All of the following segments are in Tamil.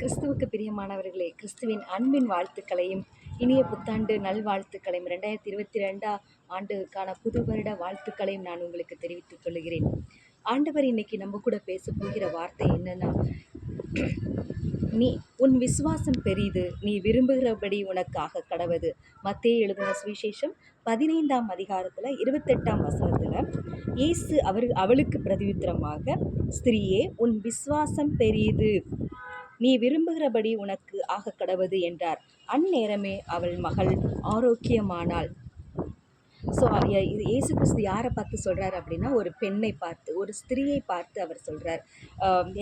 கிறிஸ்துவுக்கு பிரியமானவர்களே கிறிஸ்துவின் அன்பின் வாழ்த்துக்களையும் இனிய புத்தாண்டு நல்வாழ்த்துக்களையும் ரெண்டாயிரத்தி இருபத்தி ரெண்டாம் ஆண்டுக்கான புது வருட வாழ்த்துக்களையும் நான் உங்களுக்கு தெரிவித்துக் கொள்கிறேன். ஆண்டவர் இன்னைக்கு நம்ம கூட பேச போகிற வார்த்தை என்னன்னா நீ உன் விசுவாசம் பெரிது நீ விரும்புகிறபடி உனக்காக கடவது. மத்தேயு எழுதின சுவிசேஷம் பதினைந்தாம் அதிகாரத்தில் இருபத்தெட்டாம் வசனத்தில் இயேசு அவர் அவளுக்கு பிரதியுத்தரமாக ஸ்திரீயே உன் விசுவாசம் பெரியது நீ விரும்புகிறபடி உனக்கு ஆகக்கடவது என்றார். அந்நேரமே அவள் மகள் ஆரோக்கியமானாள். ஸோ இது இயேசு கிறிஸ்து யாரை பார்த்து சொல்கிறார் அப்படின்னா ஒரு பெண்ணை பார்த்து ஒரு ஸ்திரீயை பார்த்து அவர் சொல்கிறார்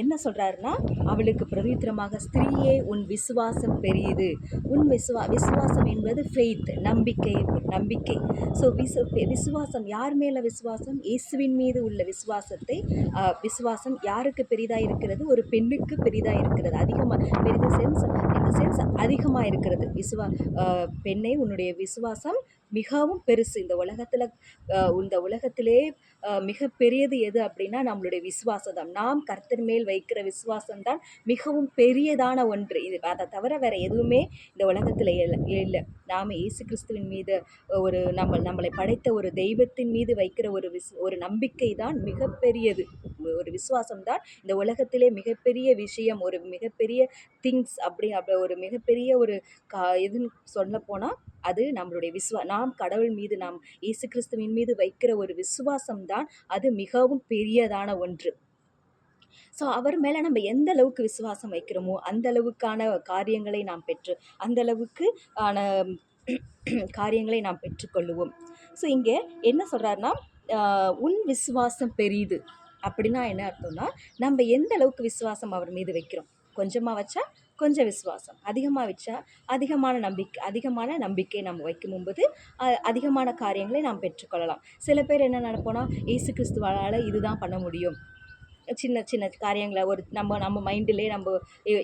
என்ன சொல்கிறாருன்னா அவளுக்கு பிரதித்திரமாக ஸ்திரீயே உன் விசுவாசம் பெரியது. உன் விசுவா விசுவாசம் என்பது ஃபெய்த் நம்பிக்கை நம்பிக்கை. ஸோ விசு விசுவாசம் யார் மேலே விசுவாசம்? இயேசுவின் மீது உள்ள விசுவாசத்தை விசுவாசம் யாருக்கு பெரிதாக இருக்கிறது? ஒரு பெண்ணுக்கு பெரிதாக இருக்கிறது. அதிகமாக பெரித சென்ஸ் இந்த சென்ஸ் அதிகமாக இருக்கிறது. விசுவா பெண்ணை உன்னுடைய விசுவாசம் மிகவும் பெருசு. இந்த உலகத்தில் இந்த உலகத்திலே மிகப்பெரியது எது அப்படின்னா நம்மளுடைய விசுவாசம் தான் நாம் கர்த்தர் மேல் வைக்கிற விசுவாசம் தான் மிகவும் பெரியதான ஒன்று. இது அதை தவிர வேற எதுவுமே இந்த உலகத்தில் இல்லை இல்லை. நாம் இயேசு கிறிஸ்துவின் மீது ஒரு நம்ம நம்மளை படைத்த ஒரு தெய்வத்தின் மீது வைக்கிற ஒரு விஸ் ஒரு நம்பிக்கை தான் மிகப்பெரியது. ஒரு விசுவாசம் தான் இந்த உலகத்திலே மிகப்பெரிய விஷயம். ஒரு மிகப்பெரிய திங்ஸ் அப்படி அப்படி ஒரு மிகப்பெரிய ஒரு கா இதுன்னு சொல்லப்போனால் அது நம்மளுடைய விஸ்வா நாம் கடவுள் மீது நாம் இயேசு கிறிஸ்துவின் மீது வைக்கிற ஒரு விசுவாசம் தான் அது மிகவும் பெரியதான ஒன்று. ஸோ அவர் மேலே நம்ம எந்த அளவுக்கு விசுவாசம் வைக்கிறோமோ அந்த அளவுக்கான காரியங்களை நாம் பெற்று அந்த அளவுக்கு ஆன காரியங்களை நாம் பெற்றுக்கொள்ளுவோம் ஸோ இங்கே என்ன சொல்கிறாருன்னா உன் விசுவாசம் பெரியுது அப்படின்னா என்ன அர்த்தம்னா நம்ம எந்த அளவுக்கு விசுவாசம் அவர் மீது வைக்கிறோம்? கொஞ்சமாக வச்சா கொஞ்சம் விசுவாசம். அதிகமாக வச்சா அதிகமான நம்பிக்கை அதிகமான நம்பிக்கை நம்ம வைக்கும் போது அதிகமான காரியங்களை நாம் பெற்றுக்கொள்ளலாம். சில பேர் என்ன நினைப்போனா இயேசு கிறிஸ்துவால் இதுதான் பண்ண முடியும். சின்ன சின்ன காரியங்களை ஒரு நம்ம நம்ம மைண்டிலே நம்ம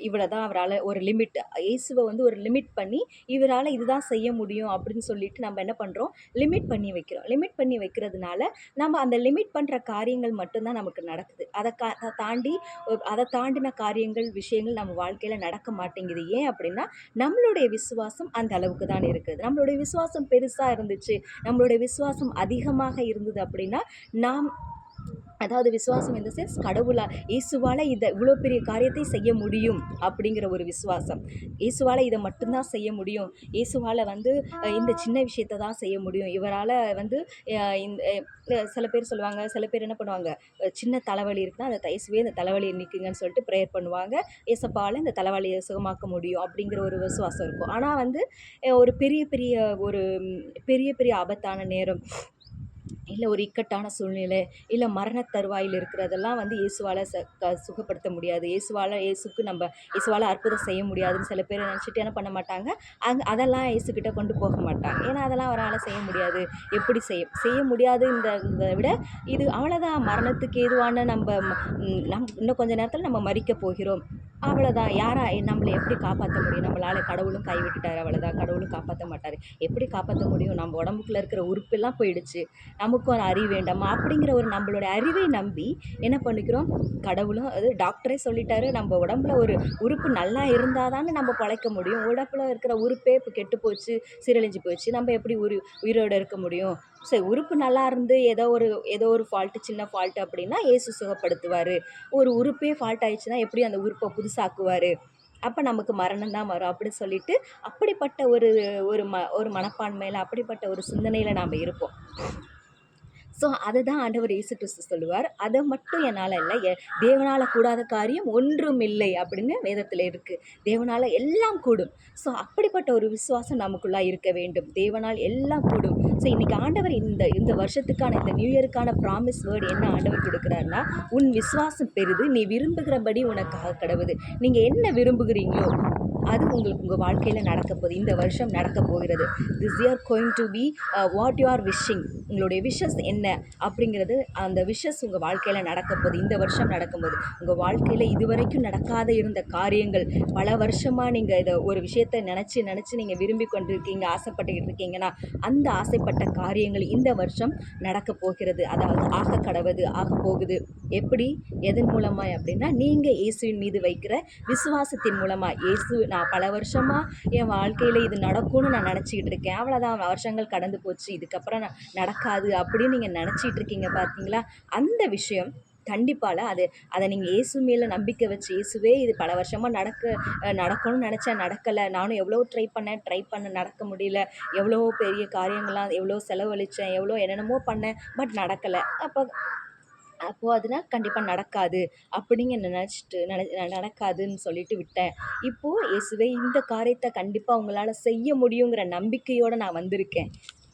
இவ்வளோ தான் அவரால் ஒரு லிமிட் இயேசுவை வந்து ஒரு லிமிட் பண்ணி இவரால் இதுதான் செய்ய முடியும் அப்படின்னு சொல்லிட்டு நம்ம என்ன பண்ணுறோம் லிமிட் பண்ணி வைக்கிறோம். லிமிட் பண்ணி வைக்கிறதுனால நம்ம அந்த லிமிட் பண்ணுற காரியங்கள் மட்டும்தான் நமக்கு நடக்குது. அதை கா அதை தாண்டி அதை தாண்டின காரியங்கள் விஷயங்கள் நம்ம வாழ்க்கையில் நடக்க மாட்டேங்குது. ஏன் அப்படின்னா நம்மளுடைய விசுவாசம் அந்த அளவுக்கு தான் இருக்குது. நம்மளுடைய விசுவாசம் பெருசாக இருந்துச்சு. நம்மளுடைய விசுவாசம் அதிகமாக இருந்தது அப்படின்னா நாம் அதாவது விசுவாசம் இந்த சென்ஸ் கடவுளா இயேசுவால் இதை இவ்வளோ பெரிய காரியத்தை செய்ய முடியும் அப்படிங்கிற ஒரு விசுவாசம். இயேசுவால் இதை மட்டும்தான் செய்ய முடியும். இயேசுவால் வந்து இந்த சின்ன விஷயத்தை தான் செய்ய முடியும். இவரால் வந்து இந்த சில பேர் சொல்லுவாங்க சில பேர் என்ன பண்ணுவாங்க சின்ன தலைவலி இருக்குன்னா அந்த தயசுவே இந்த தலைவலியை நிற்குங்கன்னு சொல்லிட்டு ப்ரேயர் பண்ணுவாங்க. இயேசப்பால் இந்த தலைவலியை சுகமாக்க முடியும் அப்படிங்கிற ஒரு விசுவாசம் இருக்கும். ஆனால் வந்து ஒரு பெரிய பெரிய ஒரு பெரிய பெரிய ஆபத்தான நேரம். இல்லை ஒரு இக்கட்டான சூழ்நிலை இல்லை மரண தருவாயில் இருக்கிறதெல்லாம் வந்து இயேசுவால் ச க சுகப்படுத்த முடியாது. இயேசுவால் இயேசுக்கு நம்ம இயேசுவால் அற்புதம் செய்ய முடியாதுன்னு சில பேர் நினச்சிட்டு என்ன பண்ண மாட்டாங்க? அங் அதெல்லாம் இயேசுக்கிட்ட கொண்டு போக மாட்டாங்க. ஏன்னா அதெல்லாம் அவரால் செய்ய முடியாது. எப்படி செய்ய செய்ய முடியாது இந்த விட இது அவ்வளோதான் மரணத்துக்கு ஏதுவான நம்ம நம் இன்னும் கொஞ்ச நேரத்தில் நம்ம மறிக்க போகிறோம். அவ்வளோதான் யாரா நம்மளை எப்படி காப்பாற்ற முடியும்? நம்மளால் கடவுளும் கைவிட்டுட்டார். அவ்வளோதான் கடவுளும் காப்பாற்ற மாட்டார். எப்படி காப்பாற்ற முடியும்? நம்ம உடம்புக்குள்ள இருக்கிற உறுப்பெல்லாம் போயிடுச்சு. நமக்கும் அறிவு வேண்டாமா. அப்படிங்கிற ஒரு நம்மளோட அறிவை நம்பி என்ன பண்ணிக்கிறோம்? கடவுளும் அது டாக்டரே சொல்லிட்டாரு நம்ம உடம்புல ஒரு உறுப்பு நல்லா இருந்தால் தானே நம்ம பிழைக்க முடியும். உடம்புல இருக்கிற உறுப்பே இப்போ கெட்டு போச்சு சீரழிஞ்சு போச்சு. நம்ம எப்படி உரு உயிரோடு இருக்க முடியும்? சரி உறுப்பு நல்லா இருந்து ஏதோ ஒரு ஏதோ ஒரு ஃபால்ட்டு சின்ன ஃபால்ட்டு அப்படின்னா ஏசு சுகப்படுத்துவார். ஒரு உறுப்பே ஃபால்ட் ஆயிடுச்சுன்னா எப்படி அந்த உறுப்பை புதுசாக்குவார்? அப்போ நமக்கு மரணம் தான் வரும் அப்படி சொல்லிட்டு அப்படிப்பட்ட ஒரு ஒரு ம ஒரு மனப்பான்மையில் அப்படிப்பட்ட ஒரு சிந்தனையில் நாம் இருப்போம். ஸோ அதை தான் ஆண்டவர் இயேசு கிறிஸ்து சொல்லுவார். அதை மட்டும் என்னால் இல்லை. தேவனால் கூடாத காரியம் ஒன்றும் இல்லை அப்படின்னு வேதத்தில் இருக்குது தேவனால் எல்லாம் கூடும். ஸோ அப்படிப்பட்ட ஒரு விசுவாசம் நமக்குள்ளாக இருக்க வேண்டும். தேவனால் எல்லாம் கூடும். ஸோ இன்றைக்கி ஆண்டவர் இந்த இந்த வருஷத்துக்கான இந்த நியூ இயருக்கான ப்ராமிஸ் வேர்டு என்ன ஆண்டவர் கொடுக்குறாருன்னா உன் விசுவாசம் பெரிது. நீ விரும்புகிறபடி உனக்காக கடவுது. நீங்கள் என்ன விரும்புகிறீங்களோ அது உங்களுக்கு உங்கள் வாழ்க்கையில் நடக்க போகுது. இந்த வருஷம் நடக்க போகிறது. This year going to be what you are wishing உங்களுடைய விஷஸ் என்ன? அப்படிங்கிறது அந்த விஷஸ் உங்கள் வாழ்க்கையில் நடக்க போகுது. இந்த வருஷம் நடக்கும்போது உங்கள் வாழ்க்கையில் இதுவரைக்கும் நடக்காத இருந்த காரியங்கள் பல வருஷமாக நீங்கள் இதை ஒரு விஷயத்தை நினச்சி நினச்சி நீங்கள் விரும்பி கொண்டிருக்கீங்க ஆசைப்பட்டுக்கிட்டு இருக்கீங்கன்னா அந்த ஆசைப்பட்ட காரியங்கள் இந்த வருஷம் நடக்க போகிறது. அதாவது ஆக கடவுது ஆக போகுது. எப்படி? எதன் மூலமாக அப்படின்னா நீங்கள் இயேசுவின் மீது வைக்கிற விசுவாசத்தின் மூலமாக இயேசு நான் பல வருஷமாக என் வாழ்க்கையில் இது நடக்கும்னு நான் நினச்சிக்கிட்டு இருக்கேன். அவ்வளோதான் வருஷங்கள் கடந்து போச்சு. இதுக்கப்புறம் நான் நடக்காது அப்படின்னு நீங்கள் நினச்சிட்டு இருக்கீங்க பார்த்தீங்களா அந்த விஷயம் கண்டிப்பால அது அதை நீங்கள் இயேசு மேலே நம்பிக்கை வச்சு இயேசுவே இது பல வருஷமாக நடக்க நடக்கணும்னு நினச்சேன். நடக்கலை. நானும் எவ்வளோ ட்ரை பண்ணேன். ட்ரை பண்ண நடக்க முடியல. எவ்வளோ பெரிய காரியங்கள்லாம் எவ்வளோ செலவழித்தேன் எவ்வளோ என்னென்னமோ பண்ணேன். பட் நடக்கலை. அப்போ அப்போது அதுனா கண்டிப்பாக நடக்காது. அப்படிங்க நினச்சிட்டு நினை நடக்காதுன்னு சொல்லிட்டு விட்டேன். இப்போது இயேசுவே இந்த காரியத்தை கண்டிப்பாக உங்களால் செய்ய முடியுங்கிற நம்பிக்கையோடு நான் வந்திருக்கேன்.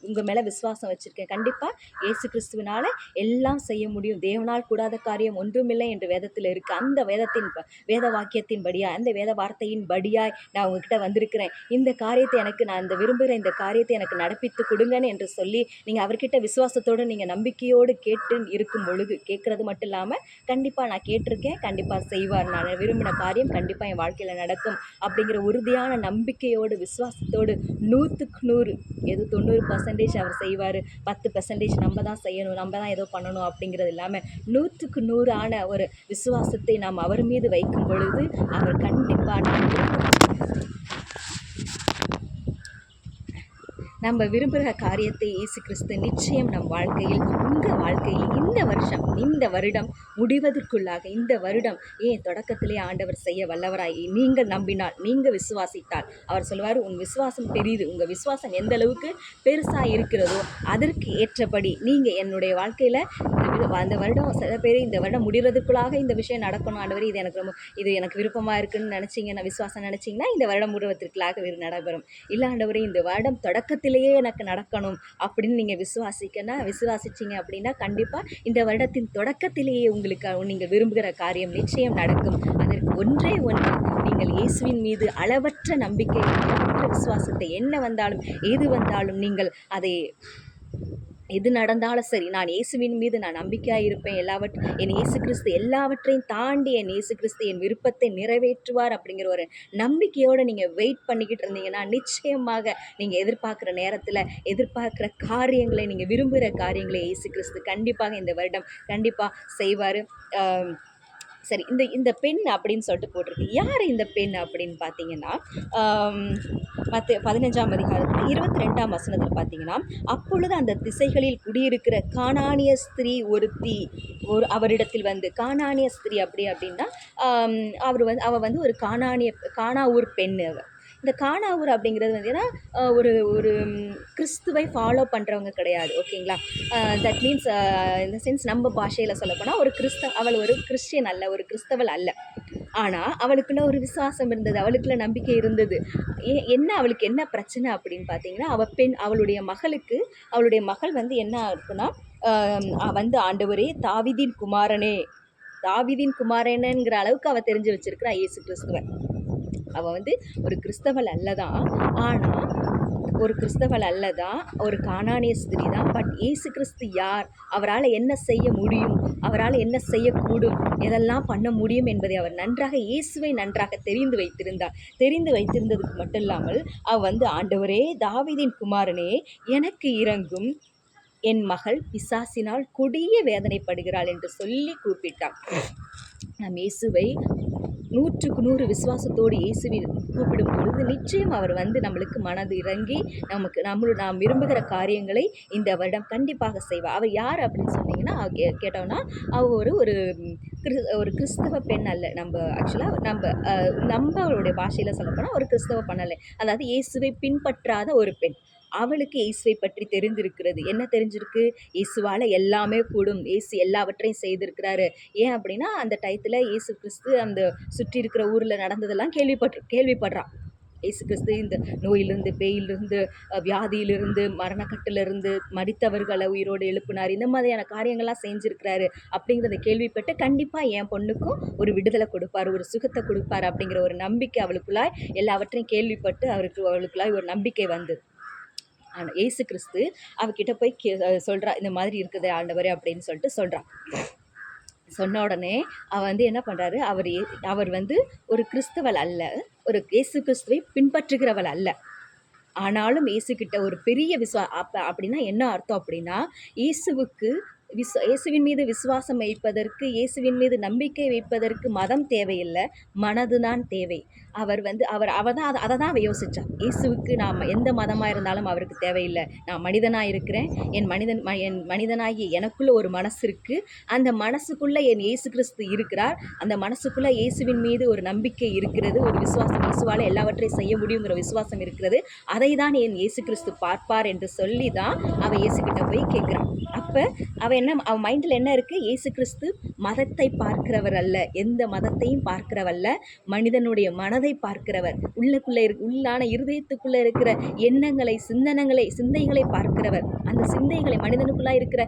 உங்கள் மேலே விசுவாசம் வச்சுருக்கேன். கண்டிப்பாக இயேசு கிறிஸ்துவினால் எல்லாம் செய்ய முடியும். தேவனால் கூடாத காரியம் ஒன்றுமில்லை என்று வேதத்தில் இருக்குது அந்த வேதத்தின் வேத வாக்கியத்தின் படியாய் அந்த வேத வார்த்தையின் படியாய் நான் உங்ககிட்ட வந்திருக்கிறேன். இந்த காரியத்தை எனக்கு நான் இந்த விரும்புகிற இந்த காரியத்தை எனக்கு நடப்பித்து கொடுங்கன்னு என்று சொல்லி நீங்கள் அவர்கிட்ட விசுவாசத்தோடு நீங்கள் நம்பிக்கையோடு கேட்டு இருக்கும் பொழுது கேட்குறது மட்டும் இல்லாமல் கண்டிப்பாக நான் கேட்டிருக்கேன். கண்டிப்பாக செய்வார். நான் விரும்பின காரியம் கண்டிப்பாக என் வாழ்க்கையில் நடக்கும். அப்படிங்கிற உறுதியான நம்பிக்கையோடு விசுவாசத்தோடு நூற்றுக்கு நூறு எது தொண்ணூறு பர்சன்டேஜ் அவர் செய்வார். பத்து பர்சன்டேஜ் நம்ம தான் செய்யணும் நம்ம தான் ஏதோ பண்ணணும் அப்படிங்கிறது இல்லாமல் நூற்றுக்கு நூறான ஒரு விசுவாசத்தை நாம் அவர் மீது வைக்கும் பொழுது அவர் கண்டிப்பாக நம்ம விரும்புகிற காரியத்தை இயேசு கிறிஸ்து நிச்சயம் நம் வாழ்க்கையில் உங்கள் வாழ்க்கையில் இந்த வருஷம் இந்த வருடம் முடிவதற்குள்ளாக இந்த வருடம் ஏன் தொடக்கத்திலே ஆண்டவர் செய்ய வல்லவராய்? நீங்கள் நம்பினால் நீங்கள் விசுவாசித்தால். அவர் சொல்லுவார் உன் விசுவாசம் பெரியது உங்கள் விசுவாசம் எந்த அளவுக்கு பெருசாக இருக்கிறதோ அதற்கு ஏற்றபடி நீங்கள் என்னுடைய வாழ்க்கையில் அந்த வருடம் சில பேர் இந்த வருடம் முடிகிறதுக்குள்ளாக இந்த விஷயம் நடக்கணும். ஆண்டவர் இது எனக்கு ரொம்ப இது எனக்கு விருப்பமாக இருக்குன்னு நினச்சிங்கன்னா விசுவாசம் நினச்சிங்கன்னா இந்த வருடம் முடிவதற்குள்ளாக வேறு நடைபெறும். இல்லை ஆண்டவரே இந்த வருடம் தொடக்கத்தில் வருடத்திலேயே எனக்கு நடக்கணும் அப்படின்னு நீங்கள் விசுவாசிக்கனா விசுவாசிச்சிங்க அப்படின்னா கண்டிப்பாக இந்த வருடத்தின் தொடக்கத்திலேயே உங்களுக்கு நீங்கள் விரும்புகிற காரியம் நிச்சயம் நடக்கும். அதற்கு ஒன்றே ஒன்று நீங்கள் இயேசுவின் மீது அளவற்ற நம்பிக்கை அளவற்ற விசுவாசத்தை என்ன வந்தாலும் எது வந்தாலும் நீங்கள் அதை எது நடந்தாலும் சரி நான் இயேசுவின் மீது நான் நம்பிக்கையாக இருப்பேன். எல்லாவற் என் இயேசு கிறிஸ்து எல்லாவற்றையும் தாண்டி என் இயேசு கிறிஸ்து என் விருப்பத்தை நிறைவேற்றுவார் அப்படிங்கிற ஒரு நம்பிக்கையோடு நீங்கள் வெயிட் பண்ணிக்கிட்டு இருந்தீங்கன்னா நிச்சயமாக நீங்கள் எதிர்பார்க்குற நேரத்தில் எதிர்பார்க்குற காரியங்களை நீங்கள் விரும்புகிற காரியங்களை இயேசு கிறிஸ்து கண்டிப்பாக இந்த வருடம் கண்டிப்பாக செய்வார். சரி இந்த இந்த பெண் அப்படின்னு சொல்லிட்டு போட்டிருக்கு. யார் இந்த பெண் அப்படின்னு பார்த்தீங்கன்னா மற்ற பதினஞ்சாம் அதிகாரத்தில் இருபத்தி ரெண்டாம் வசனத்தில் பார்த்தீங்கன்னா அப்பொழுது அந்த திசைகளில் குடியிருக்கிற காணானிய ஸ்திரீ ஒருத்தி ஒரு அவரிடத்தில் வந்து காணானிய ஸ்திரீ அப்படி அப்படின்னா அவர் வந்து அவள் வந்து ஒரு காணாணிய காணா ஊர் பெண் அவர் இந்த காணாவூர் அப்படிங்கிறது வந்து ஏன்னா ஒரு ஒரு கிறிஸ்துவை ஃபாலோ பண்ணுறவங்க கிடையாது ஓகேங்களா? தட் மீன்ஸ் இந்த சென்ஸ் நம்ம பாஷையில் சொல்லப்போனால் ஒரு கிறிஸ்தவ அவள் ஒரு கிறிஸ்டியன் அல்ல ஒரு கிறிஸ்தவள் அல்ல. ஆனால் அவளுக்குள்ள ஒரு விசுவாசம் இருந்தது அவளுக்குள்ள நம்பிக்கை இருந்தது. என்ன அவளுக்கு என்ன பிரச்சனை அப்படின்னு பார்த்தீங்கன்னா அவள் பெண் அவளுடைய மகளுக்கு அவளுடைய மகள் வந்து என்ன இருக்குன்னா வந்து ஆண்டவரே தாவிதின் குமாரனே தாவிதின் குமாரனேங்கிற அளவுக்கு அவள் தெரிஞ்சு வச்சிருக்கிறா இயேசு கிறிஸ்துவன் அவள் வந்து ஒரு கிறிஸ்தவள் அல்லதான் ஆனால் ஒரு கிறிஸ்தவள் அல்லதான் ஒரு காணானிய ஸ்திரீ தான். பட் இயேசு கிறிஸ்து யார்? அவரால் என்ன செய்ய முடியும்? அவரால் என்ன செய்யக்கூடும்? எதெல்லாம் பண்ண முடியும் என்பதை அவர் நன்றாக இயேசுவை நன்றாக தெரிந்து வைத்திருந்தார். தெரிந்து வைத்திருந்ததுக்கு மட்டும் இல்லாமல் அவள் வந்து ஆண்டவரே தாவிதின் குமாரனே எனக்கு இறங்கும் என் மகள் பிசாசினால் கொடிய வேதனைப்படுகிறாள் என்று சொல்லி கூப்பிட்டாள் நம் இயேசுவை நூற்றுக்கு நூறு விசுவாசத்தோடு இயேசுவை கூப்பிடும் பொழுது நிச்சயம் அவர் வந்து நம்மளுக்கு மனது இறங்கி நமக்கு நம்மளு நாம் விரும்புகிற காரியங்களை இந்த வருடம் கண்டிப்பாக செய்வார். அவர் யார் அப்படின்னு சொன்னீங்கன்னா கே கேட்டோம்னா அவர் ஒரு ஒரு கிறிஸ் ஒரு கிறிஸ்தவ பெண் அல்ல. நம்ம ஆக்சுவலாக நம்ம நம்மளுடைய பாஷையில் சொல்லப்போனால் ஒரு கிறிஸ்தவ பெண் அல்ல. அதாவது இயேசுவை பின்பற்றாத ஒரு பெண். அவளுக்கு இயேசுவை பற்றி தெரிந்திருக்கிறது. என்ன தெரிஞ்சிருக்கு? இயேசுவால் எல்லாமே கூடும். இயேசு எல்லாவற்றையும் செய்திருக்கிறாரு. ஏன் அப்படின்னா அந்த டயத்தில் இயேசு கிறிஸ்து அந்த சுற்றி இருக்கிற ஊரில் நடந்ததெல்லாம் கேள்விப்பட்டு கேள்விப்படுறான். இயேசு கிறிஸ்து இந்த நோயிலிருந்து பேயிலிருந்து வியாதியிலிருந்து மரணக்கட்டிலிருந்து மடித்தவர்களை உயிரோடு எழுப்பினார். இந்த மாதிரியான காரியங்கள்லாம் செஞ்சுருக்கிறாரு அப்படிங்கிறத கேள்விப்பட்டு கண்டிப்பாக என் பொண்ணுக்கும் ஒரு விடுதலை கொடுப்பார் ஒரு சுகத்தை கொடுப்பார் அப்படிங்கிற ஒரு நம்பிக்கை அவளுக்குள்ளாய் எல்லாவற்றையும் கேள்விப்பட்டு அவருக்கு அவளுக்குள்ளாய் ஒரு நம்பிக்கை வந்தது. ஏசு கிறிஸ்து அவகிட்ட போய் கே சொல்கிறா இந்த மாதிரி இருக்குது ஆண்டவரே அப்படின்னு சொல்லிட்டு சொல்கிறான் சொன்ன உடனே அவ வந்து என்ன பண்ணுறாரு அவர் அவர் வந்து ஒரு கிறிஸ்தவள் அல்ல ஒரு இயேசு கிறிஸ்துவை பின்பற்றுகிறவள் அல்ல. ஆனாலும் இயேசுக்கிட்ட ஒரு பெரிய விசுவா அப்போ அப்படின்னா என்ன அர்த்தம் அப்படின்னா இயேசுவுக்கு விஸ் இயேசுவின் மீது விசுவாசம் வைப்பதற்கு இயேசுவின் மீது நம்பிக்கை வைப்பதற்கு மதம் தேவையில்லை மனதுதான் தேவை. அவர் வந்து அவர் அவ தான் அதை அதை தான் அவ இயேசுவுக்கு நாம் எந்த மதமாக இருந்தாலும் அவருக்கு தேவையில்லை. நான் மனிதனாக இருக்கிறேன் என் மனிதன் ம- என் மனிதனாகி எனக்குள்ளே ஒரு மனசு இருக்குது அந்த மனசுக்குள்ளே என் இயேசு கிறிஸ்து இருக்கிறார். அந்த மனசுக்குள்ளே இயேசுவின் மீது ஒரு நம்பிக்கை இருக்கிறது ஒரு விசுவாசம் இயேசுவால் எல்லாவற்றையும் செய்ய முடியுங்கிற விசுவாசம் இருக்கிறது. அதை தான் என் இயேசு கிறிஸ்து பார்ப்பார் என்று சொல்லி தான் அவள் இயேசுக்கிட்ட போய் கேட்குறான். அப்போ அவள் என்ன அவன் மைண்டில் என்ன இருக்குது ஏசு கிறிஸ்து மதத்தை பார்க்கிறவர் அல்ல. எந்த மதத்தையும் பார்க்கிறவல்ல மனிதனுடைய மனதை பார்க்கிறவர். உள்ளுக்குள்ளே இரு உள்ளான இருதயத்துக்குள்ளே இருக்கிற எண்ணங்களை சிந்தனங்களை சிந்தைகளை பார்க்கிறவர். அந்த சிந்தைகளை மனிதனுக்குள்ளா இருக்கிற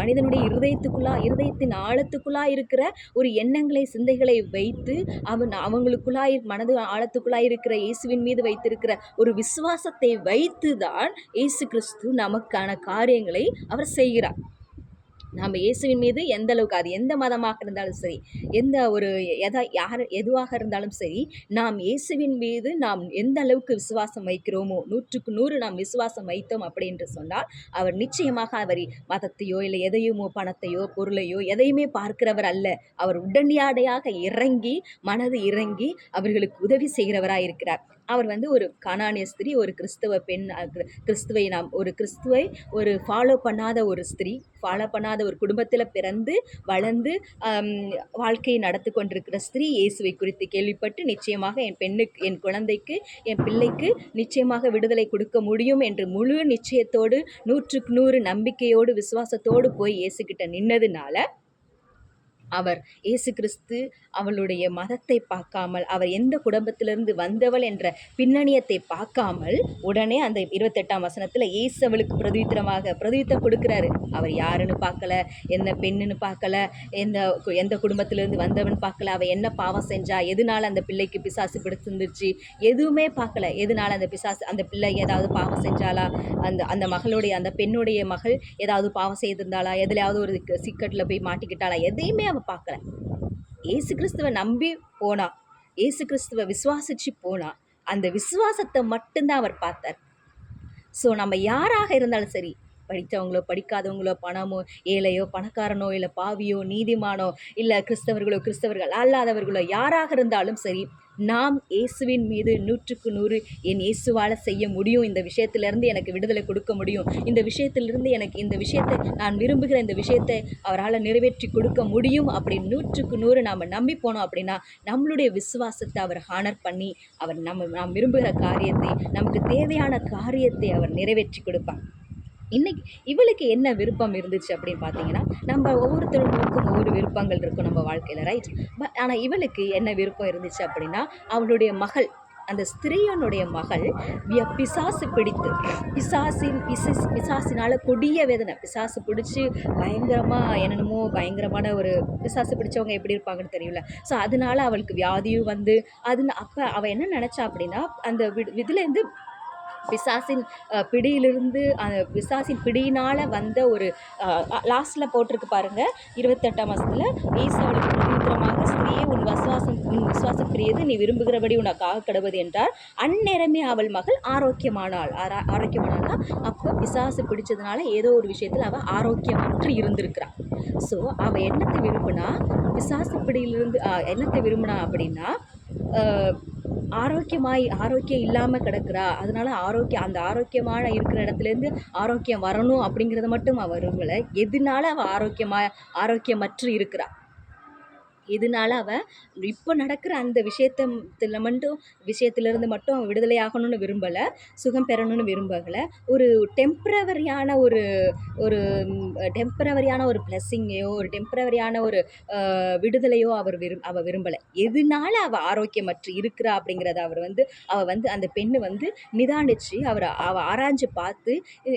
மனிதனுடைய இருதயத்துக்குள்ளா இருதயத்தின் ஆழத்துக்குள்ளா இருக்கிற ஒரு எண்ணங்களை சிந்தைகளை வைத்து அவன் அவங்களுக்குள்ளாய் மனது ஆழத்துக்குள்ளாய் இருக்கிற இயேசுவின் மீது வைத்திருக்கிற ஒரு விசுவாசத்தை வைத்து தான் இயேசு கிறிஸ்து நமக்கான காரியங்களை அவர் செய்கிறார். நாம் இயேசுவின் மீது எந்த அளவுக்கு அது எந்த மதமாக இருந்தாலும் சரி எந்த ஒரு எதா யார் எதுவாக இருந்தாலும் சரி நாம் இயேசுவின் மீது நாம் எந்த அளவுக்கு விசுவாசம் வைக்கிறோமோ நூற்றுக்கு நூறு நாம் விசுவாசம் வைத்தோம் அப்படி என்று சொன்னால் அவர் நிச்சயமாக அவர் மதத்தையோ இல்லை எதையுமோ பணத்தையோ பொருளையோ எதையுமே பார்க்கிறவர் அல்ல. அவர் உடனடியாக இறங்கி மனது இறங்கி அவர்களுக்கு உதவி செய்கிறவராக இருக்கிறார் அவர் வந்து ஒரு கானானிய ஸ்திரீ ஒரு கிறிஸ்தவ பெண் கிறிஸ்துவை நாம் ஒரு கிறிஸ்துவை ஒரு ஃபாலோ பண்ணாத ஒரு ஸ்திரீ ஃபாலோ பண்ணாத ஒரு குடும்பத்தில் பிறந்து வளர்ந்து வாழ்க்கையை நடத்தி கொண்டிருக்கிற ஸ்திரீ இயேசுவை குறித்து கேள்விப்பட்டு நிச்சயமாக என் பெண்ணுக்கு என் குழந்தைக்கு என் பிள்ளைக்கு நிச்சயமாக விடுதலை கொடுக்க முடியும் என்று முழு நிச்சயத்தோடு நூற்றுக்கு நூறு நம்பிக்கையோடு விசுவாசத்தோடு போய் இயேசுக்கிட்ட நின்னதுனால அவர் இயேசு கிறிஸ்து அவளுடைய மதத்தை பார்க்காமல் அவர் எந்த குடும்பத்திலிருந்து வந்தவள் என்ற பின்னணியத்தை பார்க்காமல் உடனே அந்த இருபத்தெட்டாம் வசனத்தில் இயேசு அவளுக்கு பிரதித்திரமாக பிரதித்தம் கொடுக்குறாரு. அவர் யாருன்னு பார்க்கல எந்த பெண்ணுன்னு பார்க்கல எந்த எந்த குடும்பத்திலிருந்து வந்தவன் பார்க்கல அவள் என்ன பாவம் செஞ்சா எதனால அந்த பிள்ளைக்கு பிசாசு பிடிச்சிருந்துச்சு எதுவுமே பார்க்கல. எதனால அந்த பிசாசு அந்த பிள்ளை ஏதாவது பாவம் செஞ்சாலா அந்த அந்த மகளுடைய அந்த பெண்ணுடைய மகள் ஏதாவது பாவம் செய்திருந்தாளா? எதுலையாவது ஒரு சிக்கட்டில் போய் மாட்டிக்கிட்டாளா? எதையுமே அவள் பார்க்கல ஏசு கிறிஸ்துவை நம்பி போனா ஏசு கிறிஸ்துவை விசுவாசிச்சு போனா அந்த விசுவாசத்தை மட்டும்தான் அவர் பார்த்தார். ஸோ நம்ம யாராக இருந்தாலும் சரி படித்தவங்களோ படிக்காதவங்களோ பணமோ ஏழையோ பணக்காரனோ இல்லை பாவியோ நீதிமானோ இல்லை கிறிஸ்தவர்களோ கிறிஸ்தவர்கள் அல்லாதவர்களோ யாராக இருந்தாலும் சரி நாம் இயேசுவின் மீது நூற்றுக்கு நூறு என் இயேசுவால் செய்ய முடியும். இந்த விஷயத்திலிருந்து எனக்கு விடுதலை கொடுக்க முடியும். இந்த விஷயத்திலிருந்து எனக்கு இந்த விஷயத்தை நான் விரும்புகிற இந்த விஷயத்தை அவரால் நிறைவேற்றி கொடுக்க முடியும். அப்படின்னு நூற்றுக்கு நூறு நாம் நம்பி போனோம் அப்படின்னா நம்மளுடைய விசுவாசத்தை அவர் ஹானர் பண்ணி அவர் நம்ம நாம் விரும்புகிற காரியத்தை நமக்கு தேவையான காரியத்தை அவர் நிறைவேற்றி கொடுப்பார். இன்னைக்கு இவளுக்கு என்ன விருப்பம் இருந்துச்சு அப்படின்னு பார்த்தீங்கன்னா நம்ம ஒவ்வொருத்தருக்கும் ஒவ்வொரு விருப்பங்கள் இருக்கும் நம்ம வாழ்க்கையில் ரைட் பட் ஆனால் இவளுக்கு என்ன விருப்பம் இருந்துச்சு அப்படின்னா அவளுடைய மகள் அந்த ஸ்திரீயனுடைய மகள் பிசாசு பிடித்து பிசாசின் பிசஸ் பிசாசினால் கொடிய வேதனை பிசாசு பிடிச்சி பயங்கரமாக என்னென்னமோ பயங்கரமான ஒரு பிசாசு பிடிச்சவங்க எப்படி இருப்பாங்கன்னு தெரியல ஸோ அதனால அவளுக்கு வியாதியும் வந்து அது அப்போ அவள் என்ன நினச்சா அப்படின்னா அந்த வி- இதுலேருந்து பிசாசின் பிடியிலிருந்து அந்த பிசாசின் பிடியினால் வந்த ஒரு லாஸ்ட்டில் போட்டிருக்கு பாருங்கள் இருபத்தெட்டாம் மாதத்தில் ஈசாவுக்கு பிரதித்திரமாக ஸ்திரீயே உன் விசுவாசம் உன் விசுவாசம் பிரியது. நீ விரும்புகிறபடி உனக்காக கிடவது என்றார். அந்நேரமே அவள் மகள் ஆரோக்கியமானாள். ஆரா ஆரோக்கியமானாள்னா அப்போ பிசாசு பிடிச்சதுனால ஏதோ ஒரு விஷயத்தில் அவள் ஆரோக்கியமற்று இருந்திருக்கிறாள் ஸோ அவள் என்னத்தை விரும்பினா பிசாசு பிடியிலிருந்து என்னத்தை விரும்பினா அப்படின்னா ஆரோக்கியமாய் ஆரோக்கியம் இல்லாமல் கிடக்குறா. அதனால ஆரோக்கியம் அந்த ஆரோக்கியமான இருக்கிற இடத்துலேருந்து ஆரோக்கியம் வரணும் அப்படிங்கிறத மட்டும் அவள் விரும்பலை. எதனால அவள் ஆரோக்கியமாக ஆரோக்கியமற்று இருக்கிறா? இதனால அவள் இப்போ நடக்கிற அந்த விஷயத்துல மட்டும் விஷயத்திலிருந்து மட்டும் அவன் விடுதலை ஆகணும்னு விரும்பலை சுகம் பெறணும்னு விரும்பலை ஒரு டெம்ப்ரவரியான ஒரு ஒரு டெம்ப்ரவரியான ஒரு பிளஸ்ஸிங்கையோ ஒரு டெம்ப்ரவரியான ஒரு விடுதலையோ அவர் விரும் அவள் விரும்பலை. எதனால அவள் ஆரோக்கியமற்று இருக்கிறா அப்படிங்கிறத அவர் வந்து அவள் வந்து அந்த பெண்ணு வந்து நிதானிச்சு அவர் அவள் ஆராய்ஞ்சு பார்த்து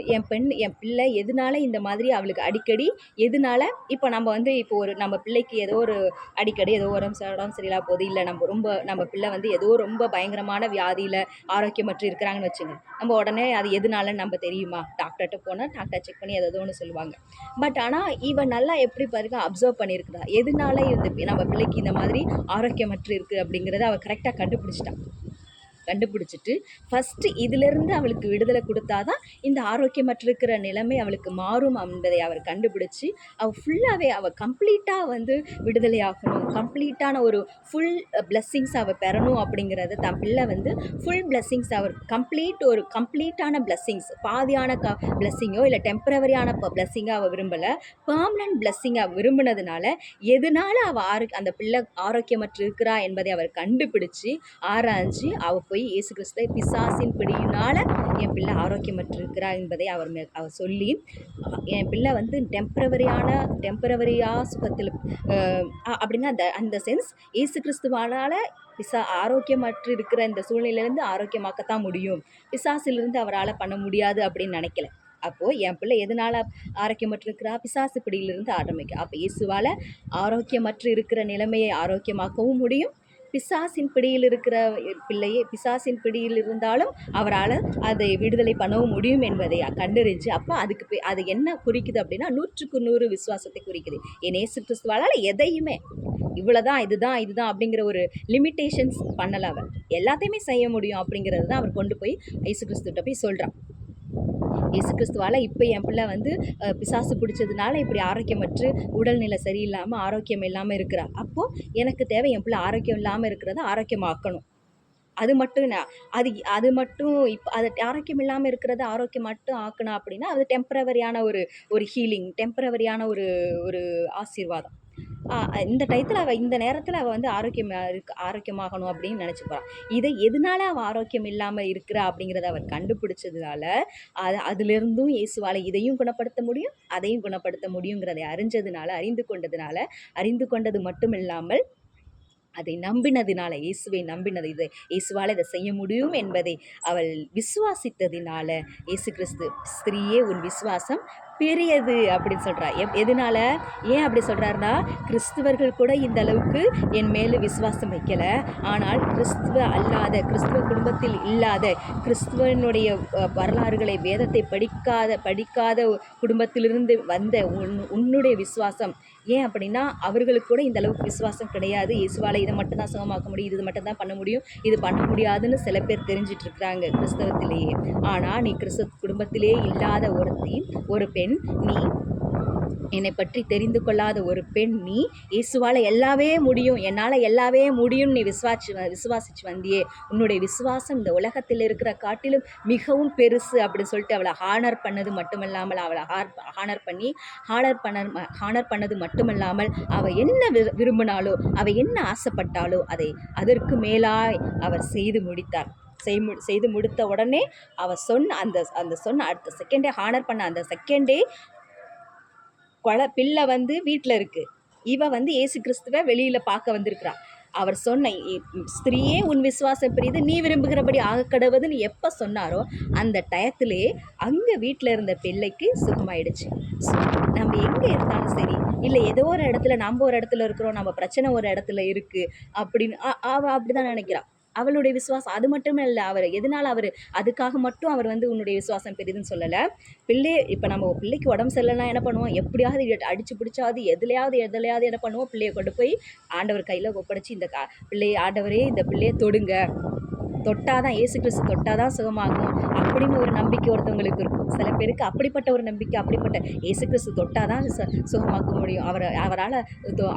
என் பெண் என் பிள்ளை எதனால இந்த மாதிரி அவளுக்கு அடிக்கடி எதனால இப்போ நம்ம வந்து இப்போ ஒரு நம்ம பிள்ளைக்கு ஏதோ ஒரு அடிக்கடி ஏதோ உடம்பு உடம்பு சரியில்லா போகுது. இல்லை நம்ம ரொம்ப நம்ம பிள்ளை வந்து ஏதோ ரொம்ப பயங்கரமான வியாதியில் ஆரோக்கியமற்று இருக்கிறாங்கன்னு வச்சுங்க. நம்ம உடனே அது எதனால நம்ம தெரியுமா? டாக்டர்கிட்ட போனால் டாக்டர் செக் பண்ணி ஏதோ ஒன்று சொல்லுவாங்க. பட் ஆனால் இவன் நல்லா எப்படி பாருங்க அப்சர்வ் பண்ணியிருக்குதா எதனால இந்த நம்ம பிள்ளைக்கு இந்த மாதிரி ஆரோக்கியமற்று இருக்குது அப்படிங்கிறத அவள் கரெக்டாக கண்டுபிடிச்சிட்டான். கண்டுபிடிச்சிட்டு ஃபஸ்ட்டு இதிலிருந்து அவளுக்கு விடுதலை கொடுத்தாதான் இந்த ஆரோக்கியமற்றிருக்கிற நிலைமை அவளுக்கு மாறும் என்பதை அவர் கண்டுபிடிச்சி அவள் ஃபுல்லாகவே அவள் கம்ப்ளீட்டாக வந்து விடுதலை ஆகணும் கம்ப்ளீட்டான ஒரு ஃபுல் பிளெஸ்ஸிங்ஸ் அவள் பெறணும் அப்படிங்கிறத தன் பிள்ளை வந்து ஃபுல் பிளெஸ்ஸிங்ஸ் அவர் கம்ப்ளீட் ஒரு கம்ப்ளீட்டான பிளெஸ்ஸிங்ஸ் பாதியான க பிளெஸ்ஸிங்கோ இல்லை டெம்பரவரியான பிளெஸ்ஸிங்கோ அவள் விரும்பலை. பர்மனன்ட் பிளெஸ்ஸிங் விரும்பினதுனால எதனால அவள் ஆரோ அந்த பிள்ளை ஆரோக்கியமற்று இருக்கிறா என்பதை அவர் கண்டுபிடிச்சு ஆராய்ஞ்சு அவள் போய் இயேசு கிறிஸ்துவை பிசாசின் பிடியினால் என் பிள்ளை ஆரோக்கியமற்று இருக்கிறா என்பதை அவர் மே- அவர் சொல்லி என் பிள்ளை வந்து டெம்பரவரியான டெம்பரவரியாக சுகத்தில் அப்படின்னா அந்த அந்த சென்ஸ் இயேசு கிறிஸ்துவானால் பிசா ஆரோக்கியமற்று இருக்கிற இந்த சூழ்நிலையிலேருந்து ஆரோக்கியமாக்கத்தான் முடியும். பிசாசிலிருந்து அவரால் பண்ண முடியாது அப்படின்னு நினைக்கல. அப்போது என் பிள்ளை எதனால் ஆரோக்கியமற்று இருக்கிறா பிசாசு பிடியிலிருந்து ஆரம்பிக்கும் அப்போ இயேசுவால் ஆரோக்கியமற்று இருக்கிற நிலைமையை ஆரோக்கியமாக்கவும் முடியும். பிசாசின் பிடியில் இருக்கிற பிள்ளையை பிசாசின் பிடியில் இருந்தாலும் அவரால் அதை விடுதலை பண்ணவும் முடியும் என்பதை கண்டறிஞ்சு அப்போ அதுக்கு அது என்ன குறிக்குது அப்படின்னா நூற்றுக்கு நூறு விசுவாசத்தை குறிக்குது. என் ஏசு கிறிஸ்துவால் எதையுமே இவ்வளோதான் இதுதான் இதுதான் அப்படிங்கிற ஒரு லிமிட்டேஷன்ஸ் பண்ணலை அவர் எல்லாத்தையுமே செய்ய முடியும் அப்படிங்கிறது தான் அவர் கொண்டு போய் ஐசு கிறிஸ்துகிட்ட போய் சொல்கிறான் இயேசு கிறிஸ்துவால் இப்போ என் பிள்ளை வந்து பிசாசு பிடிச்சதுனால இப்படி ஆரோக்கியமற்று உடல்நிலை சரியில்லாமல் ஆரோக்கியம் இல்லாமல் இருக்கிறா. அப்போது எனக்கு தேவை என் பிள்ளை ஆரோக்கியம் இல்லாமல் இருக்கிறத ஆரோக்கியமாக்கணும். அது மட்டும் நான் அது அது மட்டும் இப்போ அது ஆரோக்கியம் இல்லாமல் இருக்கிறத ஆரோக்கியம் மட்டும் ஆக்கணும் அப்படின்னா அது டெம்பரவரியான ஒரு ஒரு ஹீலிங் டெம்பரவரியான ஒரு ஒரு ஆசீர்வாதம். இந்த டயத்தில் அவள் இந்த நேரத்தில் அவள் வந்து ஆரோக்கியம் இருக்கு ஆரோக்கியமாகணும் அப்படின்னு நினச்சிப்பான் இதை எதனால அவள் ஆரோக்கியம் இல்லாமல் இருக்கிறா அப்படிங்கிறத அவர் கண்டுபிடிச்சதுனால அது அதுலேருந்தும் இயேசுவால் இதையும் குணப்படுத்த முடியும் அதையும் குணப்படுத்த முடியுங்கிறதை அறிஞ்சதுனால அறிந்து கொண்டதுனால அறிந்து கொண்டது மட்டும் இல்லாமல் அதை நம்பினதினால இயேசுவை நம்பினது இதை இயேசுவால் இதை செய்ய முடியும் என்பதை அவள் விசுவாசித்ததினால இயேசு கிறிஸ்து ஸ்திரீயே உன் விசுவாசம் பெரியது அப்படின்னு சொல்கிறா எப் எதனால? ஏன் அப்படி சொல்கிறாருன்னா கிறிஸ்துவர்கள் கூட இந்த அளவுக்கு என் மேலே விசுவாசம் வைக்கலை. ஆனால் கிறிஸ்துவ அல்லாத கிறிஸ்துவ குடும்பத்தில் இல்லாத கிறிஸ்துவனுடைய வரலாறுகளை வேதத்தை படிக்காத படிக்காத குடும்பத்திலிருந்து வந்த உன் உன்னுடைய விசுவாசம் ஏன் அப்படின்னா அவர்களுக்கு கூட இந்த அளவுக்கு விசுவாசம் கிடையாது. இயேசுவால் இதை மட்டும் தான் சுகமாக்க முடியும் இது மட்டும் தான் பண்ண முடியும் இது பண்ண முடியாதுன்னு சில பேர் தெரிஞ்சிட்டு இருக்கிறாங்க கிறிஸ்தவத்திலேயே. ஆனால் நீ கிறிஸ்தவ குடும்பத்திலே இல்லாத ஒருத்தி ஒரு பெண் நீ என்னை பற்றி தெரிந்து கொள்ளாத ஒரு பெண் நீ. இயேசுவால் எல்லாவே முடியும். என்னால் எல்லாவே முடியும் நீ விசுவாச்சு விசுவாசிச்சு வந்தியே. உன்னுடைய விசுவாசம் இந்த உலகத்தில் இருக்கிற காட்டிலும் மிகவும் பெருசு அப்படின்னு சொல்லிட்டு அவளை ஹானர் பண்ணது மட்டுமல்லாமல் அவளை ஹார் ஹானர் பண்ணி ஹானர் பண்ண ஹானர் பண்ணது மட்டுமல்லாமல் அவள் என்ன விரு- விரும்பினாலோ அவள் என்ன ஆசைப்பட்டாலோ அதை அதற்கு மேலாய் அவர் செய்து முடித்தார். செய் மு செய்து முடித்த உடனே அவள் சொன்ன அந்த அந்த சொன்ன அடுத்த செகண்டே ஹானர் பண்ண அந்த செகண்டே குழ பிள்ளை வந்து வீட்டில் இருக்குது இவ வந்து இயேசு கிறிஸ்துவை வெளியில் பார்க்க வந்திருக்கிறான் அவர் சொன்ன ஸ்திரீயே உன் விசுவாசம் பெரியது. நீ விரும்புகிறபடி ஆக கடவுதுன்னு எப்போ சொன்னாரோ அந்த டயத்திலே அங்கே வீட்டில் இருந்த பிள்ளைக்கு சுகமாயிடுச்சு. ஸோ நம்ம எங்கே இருந்தாலும் சரி இல்லை ஏதோ ஒரு இடத்துல நம்ம ஒரு இடத்துல இருக்கிறோம் நம்ம பிரச்சனை ஒரு இடத்துல இருக்குது அப்படின்னு அவள் அப்படி தான் நினைக்கிறான் அவளுடைய விசுவாசம் அது மட்டுமே இல்லை அவர் எதனால் அவர் அதுக்காக மட்டும் அவர் வந்து உன்னுடைய விசுவாசம் பெரிதுன்னு சொல்லலை. பிள்ளை இப்போ நம்ம பிள்ளைக்கு உடம்பு சரியில்லைனா என்ன பண்ணுவோம்? எப்படியாவது அடிச்சு பிடிச்சாவது எதுலையாவது எதுலையாவது என்ன பண்ணுவோம்? பிள்ளையை கொண்டு போய் ஆண்டவர் கையில் ஒப்படைச்சி இந்த கா பிள்ளையை ஆண்டவரே இந்த பிள்ளையை தொடுங்க. தொட்டாதான் ஏசு கிறிஸ்து தொட்டாதான் சுகமாகும் அப்படின்னு ஒரு நம்பிக்கை ஒருத்தவங்களுக்கு இருக்கும். சில பேருக்கு அப்படிப்பட்ட ஒரு நம்பிக்கை அப்படிப்பட்ட ஏசு கிறிஸ்து தொட்டாதான் தான் சுகமாக்க முடியும். அவர் அவரால்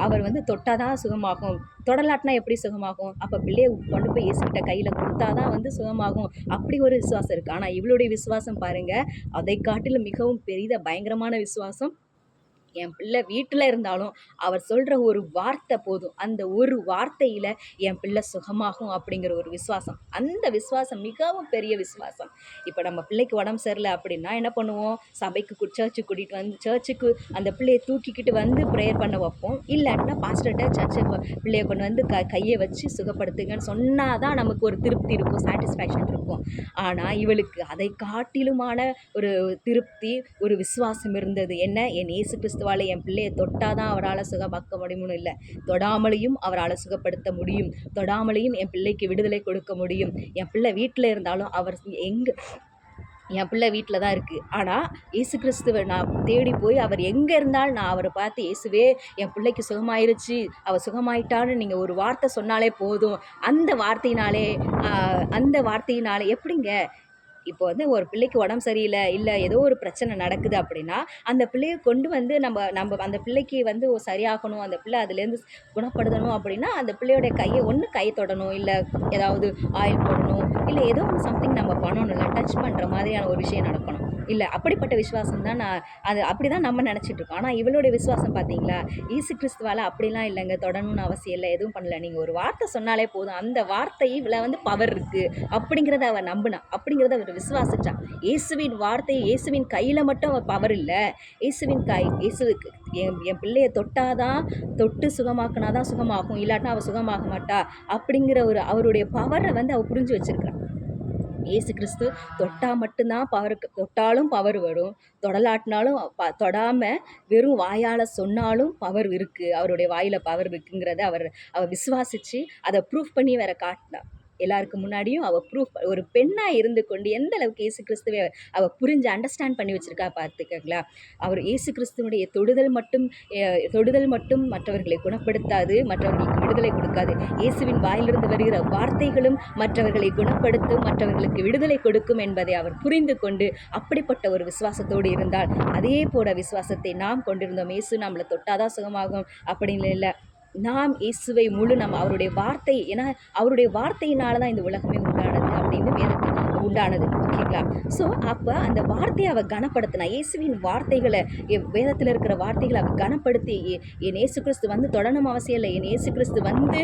அவர் வந்து தொட்டாதான் சுகமாகும். தொடலாட்டினா எப்படி சுகமாகும்? அப்போ பிள்ளையை கொண்டு போய் ஏசுக்கிட்ட கையில் கொடுத்தா தான் வந்து சுகமாகும் அப்படி ஒரு விசுவாசம் இருக்குது ஆனால் இவளுடைய விசுவாசம் பாருங்கள் அதை காட்டிலும் மிகவும் பெரிய பயங்கரமான விசுவாசம் என் பிள்ளை வீட்டில் இருந்தாலும் அவர் சொல்கிற ஒரு வார்த்தை போதும். அந்த ஒரு வார்த்தையில் என் பிள்ளை சுகமாகும் அப்படிங்கிற ஒரு விசுவாசம். அந்த விசுவாசம் மிகவும் பெரிய விசுவாசம். இப்போ நம்ம பிள்ளைக்கு உடம்பு சரியில்லை அப்படின்னா என்ன பண்ணுவோம்? சபைக்கு சர்ச்சுக்கு கூட்டிகிட்டு வந்து சர்ச்சுக்கு அந்த பிள்ளையை தூக்கிக்கிட்டு வந்து ப்ரேயர் பண்ண வைப்போம். இல்லாட்டினா பாஸ்டர்கிட்ட சர்ச்சை பிள்ளையை கொண்டு வந்து க கையை வச்சு சுகப்படுத்துங்கன்னு சொன்னால் தான் நமக்கு ஒரு திருப்தி இருக்கும் சாட்டிஸ்ஃபேக்ஷன் இருக்கும். ஆனால் இவளுக்கு அதை காட்டிலுமான ஒரு திருப்தி ஒரு விசுவாசம் இருந்தது. என்ன? என் இயேசு கிறிஸ்துவால் என் பிள்ளையை தொட்டாதான் அவரால் சுகமாக்க முடியும்னு இல்லை. தொடாமலையும் அவரால் சுகப்படுத்த முடியும். தொடாமலையும் என் பிள்ளைக்கு விடுதலை கொடுக்க முடியும். என் பிள்ளை வீட்டில் இருந்தாலும் அவர் எங்கே என் பிள்ளை வீட்டில் தான் இருக்குது ஆனால் இயேசு கிறிஸ்துவை நான் தேடி போய் அவர் எங்கே இருந்தாலும் நான் அவரை பார்த்து இயேசுவே என் பிள்ளைக்கு சுகமாயிருச்சு. அவள் சுகமாயிட்டான்னு நீங்கள் ஒரு வார்த்தை சொன்னாலே போதும். அந்த வார்த்தையினாலே அந்த வார்த்தையினாலே எப்படிங்க? இப்போ வந்து ஒரு பிள்ளைக்கு உடம்பு சரியில்லை இல்லை ஏதோ ஒரு பிரச்சனை நடக்குது அப்படின்னா அந்த பிள்ளையை கொண்டு வந்து நம்ம நம்ம அந்த பிள்ளைக்கு வந்து சரியாகணும் அந்த பிள்ளை அதுலேருந்து குணப்படுத்தணும் அப்படின்னா அந்த பிள்ளையோட கையை ஒன்று கை தொடணும் இல்லை ஏதாவது ஆயில் போடணும் இல்லை ஏதோ ஒன்று சம்திங் நம்ம பண்ணணும் இல்லை டச் பண்ணுற மாதிரியான ஒரு விஷயம் நடக்கணும். இல்லை அப்படிப்பட்ட விசுவாசம் தான் நான் அது அப்படி தான் நம்ம நினச்சிட்டு இருக்கோம். ஆனால் இவளுடைய விசுவாசம் பார்த்தீங்களா ஈசு கிறிஸ்துவால் அப்படிலாம் இல்லைங்க. தொடணும்னு அவசியம் இல்லை. எதுவும் பண்ணல. நீங்கள் ஒரு வார்த்தை சொன்னாலே போதும். அந்த வார்த்தை இவளை வந்து பவர் இருக்குது அப்படிங்கிறத அவள் நம்பினா அப்படிங்கிறத அவர் விசுவாசிச்சான் இயேசுவின் வார்த்தை இயேசுவின் கையில் மட்டும் அவள் பவர் இல்லை. இயேசுவின் கை இயேசுவுக்கு என் என் பிள்ளையை தொட்டாதான் தொட்டு சுகமாக்குனா தான் சுகமாகும். இல்லாட்டா அவள் சுகமாக மாட்டா அப்படிங்கிற ஒரு அவருடைய பவரை வந்து அவள் புரிஞ்சு வச்சுருக்கிறான் இயேசு கிறிஸ்து தொட்டால் மட்டும்தான் பவருக்கு தொட்டாலும் பவர் வரும். தொடலாட்டினாலும் ப தொடாமல் வெறும் வாயால் சொன்னாலும் பவர் இருக்குது அவருடைய வாயில் பவர் இருக்குங்கிறத அவர் அவர் விசுவாசித்து அதை ப்ரூஃப் பண்ணி வேற காட்டினார். எல்லாருக்கு முன்னாடியும் அவள் ப்ரூஃப் ஒரு பெண்ணாக இருந்து கொண்டு எந்த அளவுக்கு இயேசு கிறிஸ்துவை அவள் புரிஞ்சு அண்டர்ஸ்டாண்ட் பண்ணி வச்சுருக்கா பார்த்துக்கங்களா? அவர் இயேசு கிறிஸ்துவனுடைய தொடுதல் மட்டும் தொடுதல் மட்டும் மற்றவர்களை குணப்படுத்தாது மற்றவர்களுக்கு விடுதலை கொடுக்காது. இயேசுவின் வாயிலிருந்து வருகிற வார்த்தைகளும் மற்றவர்களை குணப்படுத்தும் மற்றவர்களுக்கு விடுதலை கொடுக்கும் என்பதை அவர் புரிந்து கொண்டு அப்படிப்பட்ட ஒரு விசுவாசத்தோடு இருந்தால் அதே போல விசுவாசத்தை நாம் கொண்டிருந்தோம். இயேசு நம்மளை தொட்டாதான் சுகமாகும் அப்படின்னு இல்லை. நாம் இயேசுவை முழு நம்ம அவருடைய வார்த்தை ஏன்னா அவருடைய வார்த்தையினால தான் இந்த உலகமே உண்டானது அப்படின்னு வேதத்தை உண்டானது. ஓகேங்களா? ஸோ அப்போ அந்த வார்த்தையை அவள் கனப்படுத்தினா இயேசுவின் வார்த்தைகளை என் வேதத்தில் இருக்கிற வார்த்தைகளை அவள் கனப்படுத்தி என் ஏசு கிறிஸ்து வந்து தொடணும் அவசியம் இல்லை. என் ஏசு கிறிஸ்து வந்து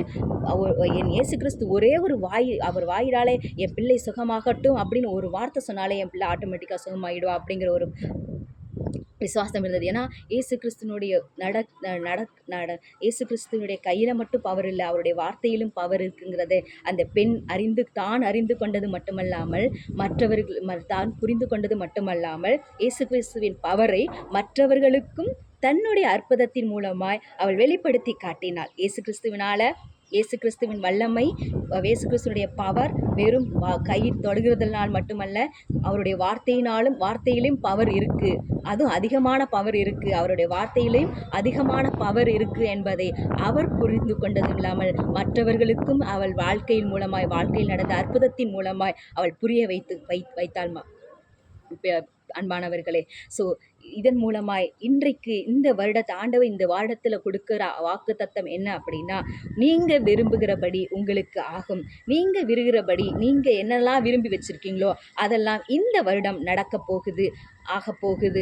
என் ஏசு கிறிஸ்து ஒரே ஒரு வாய் அவர் வாயிலாலே என் பிள்ளை சுகமாகட்டும் அப்படின்னு ஒரு வார்த்தை சொன்னாலே என் பிள்ளை ஆட்டோமேட்டிக்காக சுகமாயிடுவா அப்படிங்கிற ஒரு விசுவாசம் இருந்தது. ஏன்னா ஏசு கிறிஸ்துனுடைய நட நட நட இயேசு கிறிஸ்துவனுடைய கையில் மட்டும் பவர் இல்லை. அவருடைய வார்த்தையிலும் பவர் இருக்குங்கிறத அந்த பெண் அறிந்து தான் அறிந்து கொண்டது மட்டுமல்லாமல் மற்றவர்கள் தான் புரிந்து கொண்டது மட்டுமல்லாமல் இயேசு கிறிஸ்துவின் பவரை மற்றவர்களுக்கும் தன்னுடைய அற்புதத்தின் மூலமாய் அவள் வெளிப்படுத்தி காட்டினாள். இயேசு கிறிஸ்துவினால இயேசு கிறிஸ்துவின் வல்லமை இயேசு கிறிஸ்துடைய பவர் வெறும் வா- கை தொடுகிறதுனால் மட்டுமல்ல அவருடைய வார்த்தையினாலும் வார்த்தையிலும் பவர் இருக்குது அதுவும் அதிகமான பவர் இருக்குது அவருடைய வார்த்தையிலையும் அதிகமான பவர் இருக்குது என்பதை அவர் புரிந்து கொண்டதும் இல்லாமல் மற்றவர்களுக்கும் அவள் வாழ்க்கையின் மூலமாய் வாழ்க்கையில் நடந்த அற்புதத்தின் மூலமாய் அவள் புரிய வைத்து வை வைத்தாள் அன்பானவர்களே ஸோ இதன் மூலமாய் இன்றைக்கு இந்த வருடத்தை ஆண்டவர் இந்த வருடத்தில் கொடுக்குற வாக்கு தத்தம் என்ன அப்படின்னா நீங்கள் விரும்புகிறபடி உங்களுக்கு ஆகும். நீங்கள் விரும்புகிறபடி நீங்கள் என்னெல்லாம் விரும்பி வச்சுருக்கீங்களோ அதெல்லாம் இந்த வருடம் நடக்க போகுது ஆக போகுது.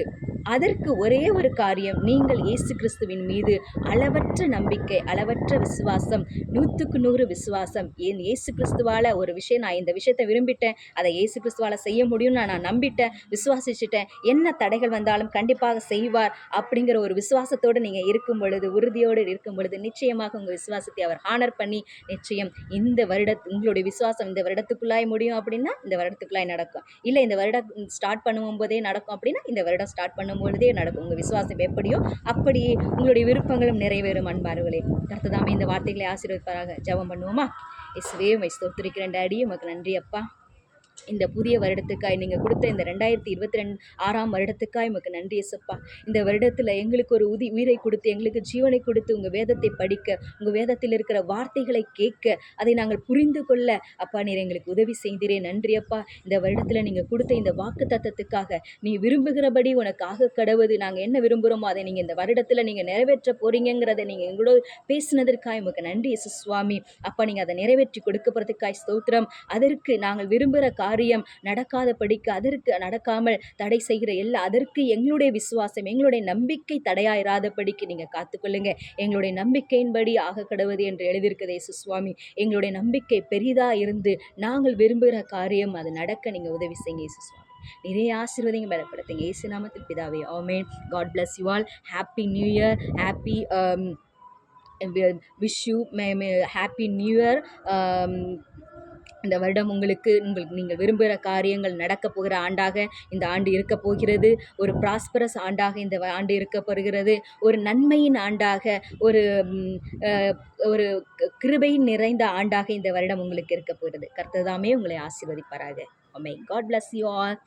அதற்கு ஒரே ஒரு காரியம் நீங்கள் இயேசு கிறிஸ்துவின் மீது அளவற்ற நம்பிக்கை அளவற்ற விசுவாசம் நூற்றுக்கு நூறு விசுவாசம். ஏன் இயேசு கிறிஸ்துவால் ஒரு விஷயம் நான் இந்த விஷயத்தை விரும்பிட்டேன் அதை இயேசு கிறிஸ்துவால் செய்ய முடியும்னு நான் நம்பிட்டேன் விசுவாசிச்சிட்டேன் என்ன தடைகள் வந்தாலும் கண்டிப்பாக செய்வார் அப்படிங்கிற ஒரு விசுவாசத்தோடு நீங்கள் இருக்கும் பொழுது உறுதியோடு இருக்கும் பொழுது நிச்சயமாக உங்கள் விசுவாசத்தை அவர் ஹானர் பண்ணி நிச்சயம் இந்த வருட உங்களுடைய விசுவாசம் இந்த வருடத்துக்குள்ளாய் முடியும் அப்படின்னா இந்த வருடத்துக்குள்ளாய் நடக்கும். இல்லை இந்த வருடம் ஸ்டார்ட் பண்ணும் போதே நடக்கும் அப்படின்னா இந்த வருடம் ஸ்டார்ட் பண்ணும் பொழுதே நடக்கும். உங்கள் விசுவாசம் எப்படியோ அப்படியே உங்களுடைய விருப்பங்களும் நிறைவேறும். அன்பார்களே கர்த்ததாமே இந்த வார்த்தைகளை ஆசீர்வதிப்பாராக. ஜெபம் பண்ணுவோமா? இஸ்வே மை ஸ்தோத்திரிக்கிறேன் டாடி. உமக்கு நன்றி அப்பா. இந்த புதிய வருடத்துக்காய் நீங்கள் கொடுத்த இந்த ரெண்டாயிரத்தி இருபத்தி ரெண்டு ஆறாம் வருடத்துக்காய் உமக்கு நன்றி இசப்பா இந்த வருடத்தில் எங்களுக்கு ஒரு உதி உயிரை கொடுத்து எங்களுக்கு ஜீவனை கொடுத்து உங்கள் வேதத்தை படிக்க உங்கள் வேதத்தில் இருக்கிற வார்த்தைகளை கேட்க அதை நாங்கள் புரிந்து கொள்ள அப்பா நீர் எங்களுக்கு உதவி செய்தீரே. நன்றி அப்பா. இந்த வருடத்தில் நீங்கள் கொடுத்த இந்த வாக்கு தத்தத்துக்காக நீ விரும்புகிறபடி உனக்கு ஆக கடவுது. நாங்கள் என்ன விரும்புகிறோமோ அதை நீங்கள் இந்த வருடத்தில் நீங்கள் நிறைவேற்ற போறீங்கிறத நீங்கள் எங்களோட பேசினதற்காய் உமக்கு நன்றி எசு சுவாமி. அப்பா நீங்கள் அதை நிறைவேற்றி கொடுக்க போகிறதுக்காய் ஸ்தோத்திரம். அதற்கு நாங்கள் விரும்புகிற காரியம் நடக்காதபடிக்கு அதற்கு நடக்காமல் தடை செய்கிற எல்லா அதற்கு எங்களுடைய விசுவாசம் எங்களுடைய நம்பிக்கை தடையாயிராதபடிக்கு நீங்கள் காத்துக்கொள்ளுங்க. எங்களுடைய நம்பிக்கையின்படி ஆக கடவுது என்று எழுதியிருக்கதே சுஸ்வாமி சுவாமி. எங்களுடைய நம்பிக்கை பெரிதாக இருந்து நாங்கள் விரும்புகிற காரியம் அது நடக்க நீங்கள் உதவி செய்யுங்க சுஸ்வாமி சுவாமி. நிறைய ஆசீர்வதிங்க பலப்படுத்துங்க இயேசு நாமத்தில் பிதாவே ஆமேன். God bless you all happy new year happy wish you may may happy new year இந்த வருடம் உங்களுக்கு உங்களுக்கு நீங்கள் விரும்புகிற காரியங்கள் நடக்கப் போகிற ஆண்டாக இந்த ஆண்டு இருக்க போகிறது. ஒரு ப்ராஸ்பரஸ் ஆண்டாக இந்த ஆண்டு ஆண்டு இருக்கப்படுகிறது ஒரு நன்மையின் ஆண்டாக ஒரு ஒரு கிருபை நிறைந்த ஆண்டாக இந்த வருடம் உங்களுக்கு இருக்க போகிறது. கர்த்ததாமே உங்களை ஆசிர்வதிப்பாராக. அமை காட் பிளஸ் யூ ஆல்